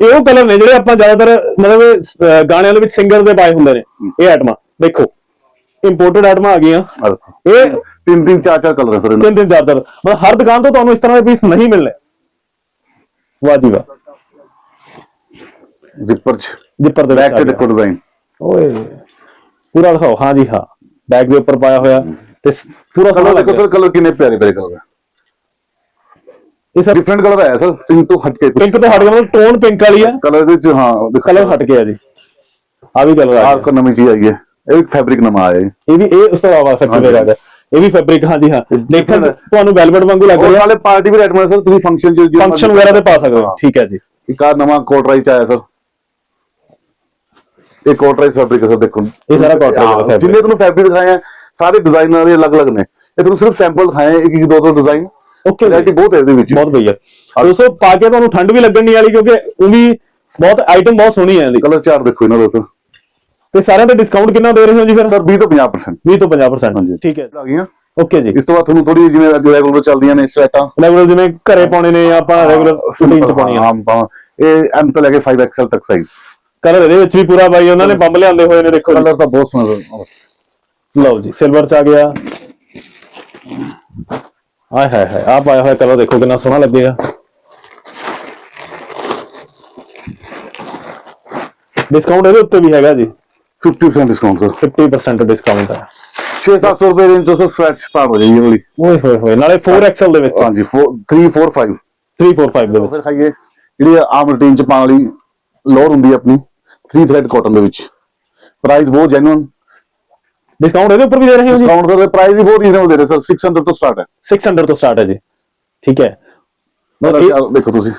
ਇਹ ਉਹ ਕਲਰ ਨੇ ਜਿਹੜੇ ਆਪਾਂ ਜ਼ਿਆਦਾਤਰ ਮਤਲਬ ਗਾਣਿਆਂ ਦੇ ਵਿੱਚ ਸਿੰਗਰ ਦੇ ਪਾਏ ਹੁੰਦੇ ਨੇ ਇਹ ਆਈਟਮਾਂ ਦੇਖੋ। ਇੰਪੋਰਟਡ ਆਈਟਮਾਂ ਆ ਗਈਆਂ। ਇਹ ਤਿੰਨ ਤਿੰਨ ਚਾਰ ਚਾਰ ਕਲਰ ਹੈ ਸਰ ਤਿੰਨ ਤਿੰਨ ਚਾਰ ਚਾਰ। ਮਤਲਬ ਹਰ ਦੁਕਾਨ ਤੋਂ ਤੁਹਾਨੂੰ ਇਸ ਤਰ੍ਹਾਂ ਦੇ ਪੀਸ ਨਹੀਂ ਮਿਲਣੇ। ਵਾਹ ਜੀ ਵਾਹ। ਜ਼ਿਪਰ ਚ। ਜਿੱਪਰ ਦੇ ਬੈਕ ਤੇ। ਦੇਖੋ ਡਿਜ਼ਾਈਨ ਓਏ। ਪੂਰਾ ਦਿਖਾਓ। ਹਾਂ ਜੀ ਹਾਂ। ਬੈਗ ਦੇ ਉੱਪਰ ਪਾਇਆ ਹੋਇਆ। ਤੇ ਸ- ਪੂਰਾ ਸੋਹਣਾ ਕਲਰ ਦੇਖੋ ਲੱਗਿਆ। ਸਰ ਕਲਰ ਕਿੰਨੇ ਪਿਆਰੇ ਪਿਆਰੇ ਕਲਰ ਹੈ ਇਹ ਸਰ ਡਿਫਰੈਂਟ ਕਲਰ ਆਇਆ ਸਰ ਪਿੰਕ ਤੋਂ ਹਟ ਕੇ ਪਿੰਕ ਤੋਂ ਹਟ ਗਿਆ ਮਤਲਬ ਟੋਨ ਪਿੰਕ ਵਾਲੀ ਆ। ਕਲਰ ਦੇ ਵਿੱਚ ਹਾਂ ਕਲਰ ਹਟ ਗਿਆ ਜੀ। ਆ ਵੀ ਕਲਰ ਆ ਆਰ ਕੋ ਨਵੀਂ ਚੀਜ਼ ਆਈ ਹੈ। ਇਹ ਵੀ ਫੈਬਰਿਕ ਨਵਾਂ ਆਇਆ ਹੈ ਇਹ ਵੀ ਇਹ ਉਸ ਤੋਂ ਇਲਾਵਾ ਫੈਕਟਰੀ ਹਾਂਜੀ। ਆ ਗਿਆ ਇਹ ਵੀ ਫੈਬਰਿਕ ਹਾਂ। ਜੀ ਹਾਂ ਦੇਖਣ different। ਤੁਹਾਨੂੰ ਵੈਲਵਟ ਵਾਂਗੂ ਲੱਗ ਉਹ ਰਿਹਾ। ਨਾਲੇ ਪਾਰਟੀ ਵੀ ਰੈਡ ਸਰ ਤੁਸੀਂ ਫੰਕਸ਼ਨ ਚ ਫੰਕਸ਼ਨ ਵਗੈਰਾ ਤੇ ਪਾ ਸਕਦੇ ਹੋ। ਠੀਕ ਹੈ ਜੀ। ਇੱਕ ਆ ਨਵਾਂ ਕੋਟਰਾਈ ਚ ਆਇਆ ਸਰ। ਇਹ ਕੋਟਰਾਈ ਫੈਬਰਿਕ ਸਰ ਦੇਖੋ। ਇਹ ਸਾਰਾ cotton ਦਾ fabric। ਜਿੰਨੇ ਤੁਹਾਨੂੰ ਫੈਬਰਿਕ ਦਿਖਾਏ ਆ ਸਾਰੇ ਡਿਜ਼ਾਈਨਾਂ ਦੇ ਅਲੱਗ-ਅਲੱਗ ਨੇ। ਇਹ ਤੁਹਾਨੂੰ ਸਿਰਫ ਸੈਂਪਲ ਦਿਖਾਏ ਇੱਕ ਇੱਕ ਦੋ ਦੋ ਡਿਜ਼ਾਈਨ ਓਕੇ ਵੈਰਾਈਟੀ ਬਹੁਤ ਹੈ ਇਹਦੇ ਵਿੱਚ। ਬਹੁਤ ਵਧੀਆ। ਦੋਸਤੋ ਪਾ ਕੇ ਤੁਹਾਨੂੰ ਠੰਡ ਵੀ ਲੱਗਣ ਨਹੀਂ ਵਾਲੀ ਕਿਉਂਕਿ ਉਹ ਵੀ ਬਹੁਤ ਆਈਟਮ ਬਹੁਤ ਸੋਹਣੀ ਹੈ ਇਹਦੀ। ਕਲਰ ਚਾਰ ਦੇਖੋ ਇਹਨਾਂ ਦਾ ਸਰ ਤੇ ਸਾਰਿਆਂ ਤੇ ਡਿਸਕਾਊਂਟ ਕਿੰਨਾ ਦੇ ਰਹੇ ਹੋ ਜੀ ਫਿਰ? ਸਰ 20 ਤੋਂ 50% 20 ਤੋਂ 50% ਹਾਂਜੀ। ਠੀਕ ਹੈ। ਆ ਗਈਆਂ। ਓਕੇ ਜੀ। ਇਸ ਤੋਂ ਬਾਅਦ ਤੁਹਾਨੂੰ ਥੋੜੀ ਜਿਵੇਂ ਅੱਜ ਰੈਗੂਲਰ ਚੱਲਦੀਆਂ ਨੇ ਸਵੈਟਾਂ। ਰੈਗੂਲਰ ਜਿਵੇਂ ਘਰੇ ਪਾਉਣੇ ਨੇ ਆਪਾਂ ਰੈਗੂਲਰ ਸ਼ੂਟਿੰਗ ਚ ਪਾਉਣੀਆਂ। ਹਾਂ ਪਾਉਣ। ਇਹ ਐਮ ਤੋਂ ਲੈ ਕੇ 5XL ਤੱਕ ਸਾਈਜ਼ ਕਲਰ ਇਹਦੇ ਵਿੱਚ ਵੀ ਪੂਰਾ ਬਾਈ ਉਹਨਾਂ ਨੇ ਬੰਬ ਲਿਆਂਦੇ ਹੋਏ ਨੇ ਦੇਖੋ। ਕਲਰ ਤਾਂ ਬਹੁਤ ਸੋਹਣਾ ਲਓ ਜੀ ਸਿਲਵਰ ਚ ਆ ਗਿਆ। ਆਏ ਹਾਏ ਹਾਏ ਆ ਪਾਇਆ ਹੋਇਆ ਕਲਰ ਦੇਖੋ ਕਿੰਨਾ ਸੋਹਣਾ ਲੱਗੇਗਾ। ਡਿਸਕਾਊਂਟ ਇਹਦੇ ਉੱਤੇ ਵੀ ਹੈਗਾ ਜੀ। 50% ਡਿਸਕਾਊਂਟ ਸਰ 50% ਡਿਸਕਾਊਂਟ ਹੈ। 6-700 ਰੁਪਏ ਰੇਂਜ ਤੋਂ ਸਵੈਟ ਸਟਾਰਟ ਹੋ ਜਾਏਗੀ ਵਾਲੀ ਓਏ ਹੋਏ ਹੋਏ ਨਾਲੇ 4XL ਦੇ ਵਿੱਚ। ਹਾਂਜੀ 3 4 5 3 4 5 ਦੇ ਵਿੱਚ। ਫਿਰ ਖਾਈਏ। ਜਿਹੜੀ ਆਮ ਰੂਟੀਨ ਚ ਪਾਉਣ ਵਾਲੀ ਲੋਅਰ ਹੁੰਦੀ ਆਪਣੀ 3 ਥ੍ਰੈਡ ਕਾਟਨ ਦੇ ਵਿੱਚ। ਪ੍ਰਾਈਸ ਬਹੁਤ ਜੈਨੂਇਨ ਡਿਸਕਾਊਂਟ ਇਹਦੇ ਉੱਪਰ ਵੀ ਦੇ ਰਹੇ ਹੋ ਜੀ? ਡਿਸਕਾਊਂਟ ਸਰ ਪ੍ਰਾਈਸ ਵੀ ਬਹੁਤ ਰੀਜ਼ਨਬਲ ਦੇ ਰਹੇ ਸਰ 600 ਤੋਂ ਸਟਾਰਟ ਹੈ। 600 ਤੋਂ ਸਟਾਰਟ ਹੈ ਜੀ। ਠੀਕ ਹੈ। ਦੇਖੋ ਤੁਸੀਂ।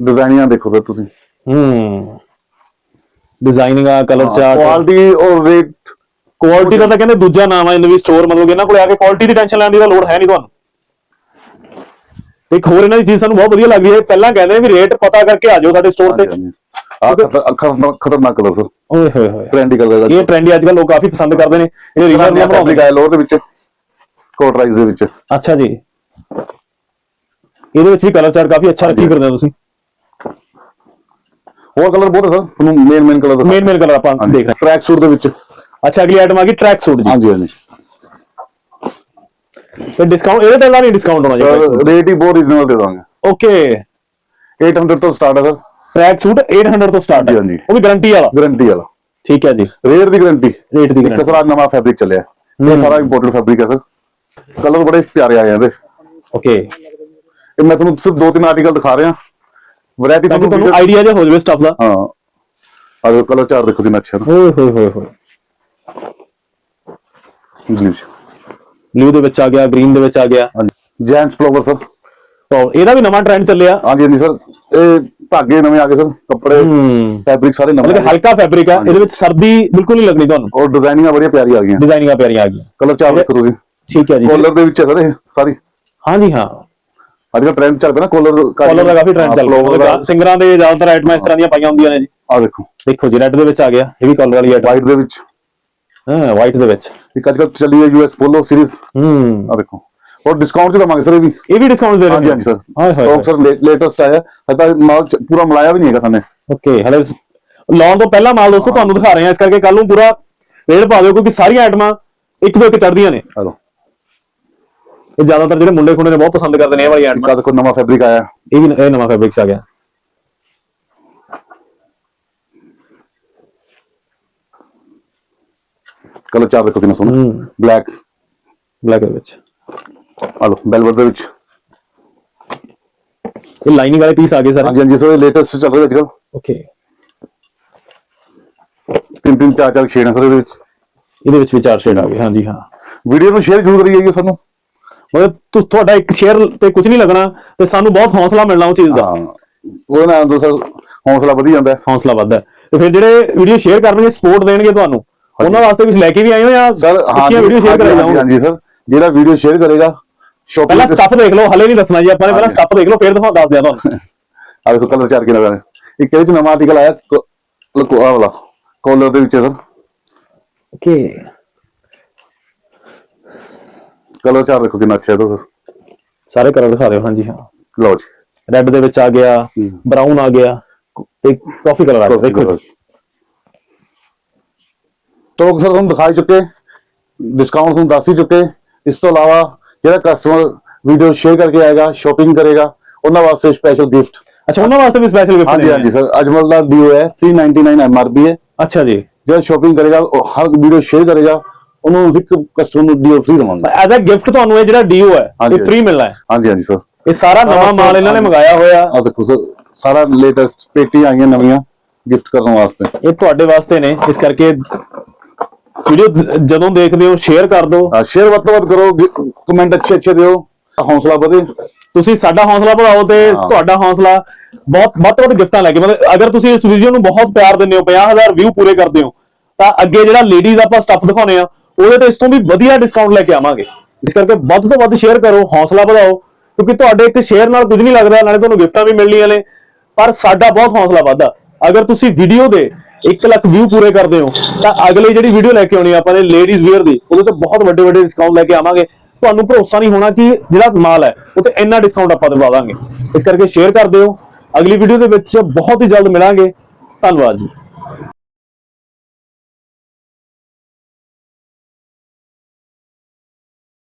ਡਿਜ਼ਾਈਨਾਂ ਦੇਖੋ ਸਰ ਤੁਸੀਂ। ਹੂੰ। ਡਿਜ਼ਾਈਨਿੰਗ ਕਲਰ ਚਾਰਟ ਕੁਆਲਿਟੀ ਔਰ ਰੇਟ ਕੁਆਲਿਟੀ ਦਾ ਤਾਂ ਕਹਿੰਦੇ ਦੂਜਾ ਨਾਮ ਹੈ ਇਨਵੀ ਸਟੋਰ ਮਤਲਬ ਇਹਨਾਂ ਕੋਲੇ ਆ ਕੇ ਕੁਆਲਿਟੀ ਦੀ ਟੈਨਸ਼ਨ ਲੈਣ ਦੀ ਤਾਂ ਲੋੜ ਹੈ ਨਹੀਂ ਤੁਹਾਨੂੰ। ਇੱਕ ਹੋਰ ਇਹਨਾਂ ਦੀ ਚੀਜ਼ ਸਾਨੂੰ ਬਹੁਤ ਵਧੀਆ ਲੱਗਦੀ ਹੈ। ਪਹਿਲਾਂ ਕਹਿੰਦੇ ਵੀ ਰੇਟ ਪਤਾ ਕਰਕੇ ਆ ਜਾਓ ਸਾਡੇ ਸਟੋਰ ਤੇ। ਆ ਖਤਰਨਾਕ ਕਲਰ ਸਰ ਓਏ ਹੋਏ ਹੋਏ। ਟ੍ਰੈਂਡੀ ਕਲਰ ਦਾ ਇਹ ਟ੍ਰੈਂਡੀ ਅੱਜ ਕੱਲ ਲੋਕ ਕਾਫੀ ਪਸੰਦ ਕਰਦੇ ਨੇ। ਇਹ ਰੀਵਰ ਦੀਆਂ ਬਣਾਉਂਦੇ ਫੈਬਰਿਕ ਹੈ ਲੋਅਰ ਦੇ ਵਿੱਚ ਕੋਟ ਰਾਈਜ਼ ਦੇ ਵਿੱਚ। ਅੱਛਾ ਜੀ। ਇਹਦੇ ਵਿੱਚ ਵੀ ਕਲਰ ਚਾਰਟ ਕਾਫੀ ਅੱਛਾ ਰੱਖੀ ਫਿਰਦੇ ਤੁਸੀਂ। ਹੋਰ ਕਲਰ ਬਹੁਤ ਹੈ ਸਰ ਤੁਹਾਨੂੰ main main colour main main colour ਆਪਾਂ ਦੇਖ ਰਹੇ ਟਰੈਕ ਸੂਟ ਦੇ ਵਿੱਚ। ਅੱਛਾ ਅਗਲੀ ਆਈਟਮ ਆ ਗਈ ਟਰੈਕ ਸੂਟ ਜੀ। ਹਾਂਜੀ ਹਾਂਜੀ। ਤੇ ਡਿਸਕਾਊਂਟ ਇਹਦੇ ਤੇ ਤਾਂ ਨਹੀਂ ਡਿਸਕਾਊਂਟ ਹੋਣਾ ਸਰ ਜੀ ਰੇਟ ਹੀ ਬਹੁਤ ਰੀਜ਼ਨਬਲ ਦੇ ਦਾਂਗੇ। ਓਕੇ 800 ਤੋਂ ਸਟਾਰਟ ਹੈ ਸਰ ਟਰੈਕ ਸੂਟ 800 ਤੋਂ ਸਟਾਰਟ ਹੈ। ਹਾਂਜੀ, ਹਾਂਜੀ। ਉਹ ਵੀ ਗਾਰੰਟੀ ਵਾਲਾ। ਗਾਰੰਟੀ ਵਾਲਾ। ਠੀਕ ਹੈ ਜੀ। ਰੇਟ ਦੀ ਗਾਰੰਟੀ ਰੇਟ ਦੀ ਇੱਕ ਗਾਰੰਟੀ ਸਰ ਨਵਾਂ ਫੈਬਰਿਕ ਚੱਲਿਆ। ਇਹ। ਸਾਰਾ ਇੰਪੋਰਟਡ ਫੈਬਰਿਕ ਹੈ ਸਰ। ਕਲਰ ਬੜੇ ਪਿਆਰੇ ਆਏ ਆ ਇਹਦੇ। ਓਕੇ ਇਹ ਮੈਂ ਤੁਹਾਨੂੰ ਸਿਰਫ ਦੋ ਤਿੰਨ ਆਰਟੀਕਲ ਦਿਖਾ ਰਿਹਾ। ਵੈਰਾਈਟੀ ਤਾਂ ਤੁਹਾਨੂੰ ਆਈਡੀਆ ਜਿਹਾ ਹੋ ਜਾਵੇ ਸਟਫ ਦਾ। ਹਾਂ। ਆਹ ਕਲਰ ਚਾਰ ਦੇਖੋ ਕਿੰਨਾ ਅੱਛਾ ਓਏ ਹੋਏ ਹੋਏ ਹੋਏ। ਜੀ ਬਲੂ ਦੇ ਵਿੱਚ ਆ ਗਿਆ ਗ੍ਰੀਨ ਦੇ ਵਿੱਚ ਆ ਗਿਆ। ਹਾਂਜੀ। Gents flower sir. ਤਾਂ ਇਹਦਾ ਵੀ ਨਵਾਂ ਟ੍ਰੈਂਡ ਚੱਲਿਆ। ਹਾਂਜੀ ਹਾਂਜੀ ਸਰ। ਇਹ ਧਾਗੇ ਨਵੇਂ ਆ ਗਏ ਸਰ ਕੱਪੜੇ ਫੈਬਰਿਕ ਸਾਰੇ ਮਤਲਬ ਨਵੇਂ ਕਿ ਹਲਕਾ ਫੈਬਰਿਕ ਆ ਇਹਦੇ ਵਿੱਚ ਸਰਦੀ ਬਿਲਕੁਲ ਨਹੀਂ ਲੱਗਣੀ ਤੁਹਾਨੂੰ। ਔਰ ਡਿਜ਼ਾਈਨਿੰਗਾਂ ਬੜੀਆਂ ਪਿਆਰੀ ਆ ਗਈਆਂ। ਡਿਜ਼ਾਈਨਿੰਗਾਂ ਪਿਆਰੀਆਂ ਆ ਗਈਆਂ। ਕਲਰ ਚਾਰ ਦੇਖੋ ਤੁਸੀਂ। ਠੀਕ ਹੈ ਜੀ। ਕਾਲਰ ਦੇ ਵਿੱਚ ਹੈ ਸਰ ਇਹ ਸਾਰੀ ਹਾਂ। ਅੱਜ ਦਾ ਟ੍ਰੈਂਡ ਚੱਲ ਪਿਆ ਨਾ ਕਾਲਰ ਕਾਲਰ ਦਾ ਕਾਫੀ ਟ੍ਰੈਂਡ ਚੱਲ ਮਤਲਬ ਸਿੰਗਰਾਂ ਦੇ ਜ਼ਿਆਦਾਤਰ ਆਈਟਮਾਂ ਇਸ ਤਰ੍ਹਾਂ ਦੀਆਂ ਪਾਈਆਂ ਹੁੰਦੀਆਂ ਨੇ ਜੀ। ਆ ਦੇਖੋ। ਦੇਖੋ ਜੀ ਰੈੱਡ ਦੇ ਵਿੱਚ ਆ ਗਿਆ ਇਹ ਵੀ ਕਲਰ ਵਾਲੀ ਆਈਟਮ ਵਾਈਟ ਦੇ ਵਿੱਚ। ਹਾਂ ਵਾਈਟ ਦੇ ਵਿੱਚ। ਇੱਕ ਅੱਜ ਕੱਲ ਚੱਲੀ ਹੈ ਯੂਐਸ ਪੋਲੋ ਸੀਰੀਜ਼ ਹੂੰ। ਆ ਦੇਖੋ। ਔਰ ਡਿਸਕਾਊਂਟ ਚ ਦਵਾਂਗੇ ਸਰ ਇਹ ਵੀ ਇਹ ਵੀ ਡਿਸਕਾਊਂਟ ਦੇ ਰਹੇ ਹਾਂਜੀ ਹਾਂਜੀ ਸਰ ਹਾਂ ਸਟਾਕ ਸਰ ਲੇਟੈਸਟ ਆਇਆ ਹੈ ਤਾਂ ਮਾਲ ਚ- ਪੂਰਾ ਮਲਾਇਆ ਵੀ ਨਹੀਂ ਹੈਗਾ ਸਾਨੇ ਓਕੇ ਹਲੇ ਲਾਉਣ ਤੋਂ ਪਹਿਲਾਂ ਮਾਲ ਦੋਸਤੋ ਤੁਹਾਨੂੰ ਦਿਖਾ ਰਹੇ ਹਾਂ। ਇਸ ਕਰਕੇ ਕੱਲ ਨੂੰ ਪੂਰਾ ਰੇਟ ਪਾ ਦਿਓ ਕਿਉਂਕਿ ਸਾਰੀਆਂ ਆਈਟਮਾਂ ਇੱਕ ਤੋਂ ਇੱਕ ਚੜ੍ਹਦੀਆਂ ਨੇ। ਆ ਲਓ ਇਹ ਜ਼ਿਆਦਾਤਰ ਜਿਹੜੇ ਮੁੰਡੇ ਖੁੰਡੇ ਨੇ ਬਹੁਤ ਪਸੰਦ ਕਰਦੇ ਨੇ ਇਹ ਵਾਲੀ ਇੱਕ ਆਈਟਮਾਂ ਆ ਦੇਖੋ ਨਵਾਂ ਫੈਬਰਿਕ ਆਇਆ। ਇਹ ਵੀ ਇਹ ਨਵਾਂ ਫੈਬਰਿਕ ਆ ਗਿਆ। ਕਲਰ ਚਾਰ ਦੇਖੋ ਕਿੰਨਾ ਸੋਹਣਾ। ਹੂੰ। ਬਲੈਕ ਬਲੈਕ ਦੇ ਵਿੱਚ। ਆ ਲਓ ਬੈਲਵਰ ਦੇ ਵਿੱਚ। ਇਹ ਲਾਈਨਿੰਗ ਵਾਲੇ ਪੀਸ ਆ ਗਏ ਸਾਰੇ। ਹਾਂਜੀ ਹਾਂਜੀ ਸਰ ਲੇਟੈਸਟ ਚੱਲ ਰਿਹਾ ਅੱਜ ਕੱਲ ਓਕੇ ਤਿੰਨ ਤਿੰਨ ਚਾਰ ਚਾਰ ਸ਼ੇਡ ਹੈ ਸਰ ਇਹਦੇ ਵਿੱਚ। ਇਹਦੇ ਵਿੱਚ ਵੀ ਚਾਰ ਸ਼ੇਡ ਆ ਗਏ ਹਾਂਜੀ ਹਾਂ। ਵੀਡੀਓ ਨੂੰ ਸ਼ੇਅਰ ਜ਼ਰੂਰ ਕਰੀਏ ਸਾਨੂੰ। ਮਤਲਬ ਤੁ- ਤੁਹਾਡਾ ਇੱਕ ਸ਼ੇਅਰ ਤੇ ਕੁਝ ਨਹੀਂ ਲੱਗਣਾ ਤੇ ਸਾਨੂੰ ਬਹੁਤ ਹੌਸਲਾ ਮਿਲਣਾ ਉਹ ਚੀਜ਼ ਦਾ। ਹਾਂ। ਉਹਦੇ ਨਾਲ ਦੋ ਸਰ ਹੌਸਲਾ ਵਧੀ ਜਾਂਦਾ। ਹੈ। ਹੌਸਲਾ ਵੱਧਦਾ ਹੈ। ਤੇ ਫਿਰ ਜਿਹੜੇ ਵੀਡੀਓ ਸ਼ੇਅਰ ਕਰਨਗੇ ਸਪੋਰਟ ਦੇਣਗੇ ਤੁਹਾਨੂੰ ਉਹਨਾਂ ਵਾਸਤੇ ਕੁਝ ਲੈ ਕੇ ਵੀ ਆਏ ਹੋ ਜਾਂ ਸਰ ਹਾਂਜੀ ਵੀਡੀਓ ਸ਼ੇਅਰ ਕਰਾਈ ਹਾਂਜੀ ਜਾਓਗੇ? ਹਾਂਜੀ ਸਰ। ਜਿਹੜਾ ਵੀਡੀਓ ਸ਼ੇਅਰ ਕਰੇਗਾ ਪਹਿਲਾਂ ਸ਼ਾਪਿੰਗ ਸਟੱਫ ਦੇਖ ਲਓ ਹਲੇ ਨਹੀਂ ਦੱਸਣਾ ਜੀ ਆਪਾਂ ਨੇ ਪਹਿਲਾਂ। ਸਟੱਫ ਦੇਖ ਲਓ ਫਿਰ ਦਿਖਾ ਦੱਸ ਦਿਆਂ ਤੁਹਾਨੂੰ। ਆ ਦੇਖੋ ਕਲਰ ਚਾਰ ਕਿੰਨਾ ਦਾ ਹੈ। ਇੱਕ ਇਹਦੇ ਚ ਨਵਾਂ ਆਰਟੀਕਲ ਆਇਆ? ਲਕੋ ਆ ਵਾਲਾ। ਕਾਲਰ ਦੇ ਵਿੱਚ ਹੈ ਸਰ ਓਕੇ ਕਲਰ ਚਾਰ ਦੇਖੋ ਕਿੰਨਾ ਅੱਛਾ ਹੈ ਇਹਦਾ ਸਰ ਕਲਰ ਦਿਖਾ ਦਿਓ ਹਾਂਜੀ ਹਾਂ। ਲਓ ਜੀ। ਰੈੱਡ ਦੇ ਵਿੱਚ ਆ ਗਿਆ ਹੂੰ। ਬਰਾਊਨ ਆ ਗਿਆ ਤੇ ਕਾਫੀ ਕਲਰ ਆ ਗਿਆ ਦੇਖੋ। ਜੀ। ਤੋ ਸਰ ਤੁਹਾਨੂੰ ਦਿਖਾਈ ਚੁੱਕੇ ਡਿਸਕਾਊਂਟ ਤੁਹਾਨੂੰ ਦੱਸ ਹੀ ਚੁੱਕੇ। ਇਸ ਤੋਂ ਇਲਾਵਾ ਜਿਹੜਾ ਕਸਟਮਰ ਵੀਡੀਓ ਸ਼ੇਅਰ ਕਰਕੇ ਆਏਗਾ ਸ਼ਾਪਿੰਗ ਕਰੇਗਾ ਉਹਨਾਂ ਵਾਸਤੇ ਸਪੈਸ਼ਲ ਗਿਫਟ ਅੱਛਾ ਉਹਨਾਂ ਵਾਸਤੇ ਵੀ ਸਪੈਸ਼ਲ ਗਿਫਟ ਹਾਂਜੀ ਹਾਂਜੀ ਸਰ ਅਜਮਲ ਦਾ ਡੀਓ ਹੈ 399 ਐਮਆਰਪੀ ਹੈ। ਅੱਛਾ ਜੀ। ਜਿਹੜਾ ਸ਼ਾਪਿੰਗ ਕਰੇਗਾ ਉਹ ਹਰ ਵੀਡੀਓ ਸ਼ੇਅਰ ਕਰੇਗਾ ਉਹਨੂੰ ਇੱਕ ਕਸਟਮਰ ਨੂੰ ਡੀਓ ਫ੍ਰੀ ਦਵਾਂਗੇ ਐਜ਼ ਅ ਗਿਫਟ ਤੁਹਾਨੂੰ ਇਹ ਜਿਹੜਾ ਡੀਓ ਹੈ ਇਹ ਫ੍ਰੀ ਮਿਲਣਾ ਹੈ। ਹਾਂਜੀ ਹਾਂਜੀ ਸਰ ਇਹ ਸਾਰਾ ਨਵਾਂ ਮਾਲ ਇਹਨਾਂ ਨੇ ਮੰਗਾਇਆ ਹੋਇਆ। ਆ ਦੇਖੋ ਸਰ ਸਾਰਾ ਲੇਟੈਸਟ ਪੇਟੀ ਆਈਆਂ ਨਵੀਆਂ ਗਿਫਟ ਕਰਨ ਵਾਸਤੇ। ਇਹ ਤੁਹਾਡੇ ਵਾਸਤੇ ਨੇ ਇਸ ਕਰਕੇ ਵੀਡੀਓ ਜਦੋਂ ਦੇਖਦੇ ਹੋ ਸ਼ੇਅਰ ਕਰ ਦਿਓ। ਸ਼ੇਅਰ ਵੱਧ ਤੋਂ ਵੱਧ ਕਰੋ ਕਮੈਂਟ ਅੱਛੇ ਅੱਛੇ ਦਿਓ ਹੌਸਲਾ ਵਧੇ। ਤੁਸੀਂ ਸਾਡਾ ਹੌਸਲਾ ਵਧਾਓ ਤੇ। ਤੁਹਾਡਾ ਹੌਸਲਾ ਬਹੁਤ ਵੱਧ ਤੋਂ ਵੱਧ ਗਿਫਟਾਂ ਲੈ ਕੇ ਮਤਲਬ ਅਗਰ ਤੁਸੀਂ ਇਸ ਵੀਡੀਓ ਨੂੰ ਬਹੁਤ ਪਿਆਰ ਦਿੰਦੇ ਹੋ 50000 ਵਿਊ ਪੂਰੇ ਕਰਦੇ ਹੋ ਤਾਂ ਅੱਗੇ ਜਿਹੜਾ ਲੇਡੀਜ਼ ਆਪਾਂ ਸਟੱਫ ਦਿਖਾਉਨੇ ਆ ਉਹਦੇ ਤੇ ਇਸ ਤੋਂ ਵੀ ਵਧੀਆ ਡਿਸਕਾਊਂਟ ਲੈ ਕੇ ਆਵਾਂਗੇ। ਇਸ ਕਰਕੇ ਵੱਧ ਤੋਂ ਵੱਧ ਸ਼ੇਅਰ ਕਰੋ ਹੌਸਲਾ ਵਧਾਓ ਕਿਉਂਕਿ ਤੁਹਾਡੇ ਇੱਕ ਸ਼ੇਅਰ ਨਾਲ ਕੁਝ ਨਹੀਂ ਲੱਗਦਾ ਨਾਲੇ ਤੁਹਾਨੂੰ ਗਿਫਟਾਂ ਵੀ ਮਿਲਣੀਆਂ ਨੇ ਪਰ ਸਾਡਾ ਬਹੁਤ ਹੌਸਲਾ ਵਧਦਾ। ਅਗਰ ਤੁਸੀਂ ਵੀਡੀਓ ਦੇ 1 ਲੱਖ ਵਿਊ ਪੂਰੇ ਕਰਦੇ ਹੋ, ਤਾਂ ਅਗਲੀ ਜਿਹੜੀ ਵੀਡੀਓ ਲੈ ਕੇ ਆਉਣੀ ਆ ਆਪਾਂ ਨੇ ਲੇਡੀਜ਼ ਵੇਅਰ ਦੀ, ਉਹਦੇ ਤੇ ਬਹੁਤ ਵੱਡੇ ਵੱਡੇ ਡਿਸਕਾਊਂਟ ਲੈ ਕੇ ਆਵਾਂਗੇ। ਤੁਹਾਨੂੰ ਭਰੋਸਾ ਨਹੀਂ ਹੋਣਾ ਕਿ ਜਿਹੜਾ ਮਾਲ ਹੈ, ਉਹ ਤੇ ਇੰਨਾ ਡਿਸਕਾਊਂਟ ਆਪਾਂ ਦਿਵਾ ਦਾਂਗੇ। ਇਸ ਕਰਕੇ ਸ਼ੇਅਰ ਕਰ ਦਿਓ। ਅਗਲੀ ਵੀਡੀਓ ਦੇ ਵਿੱਚ ਬਹੁਤ ਹੀ ਜਲਦ ਮਿਲਾਂਗੇ। ਧੰਨਵਾਦ ਜੀ।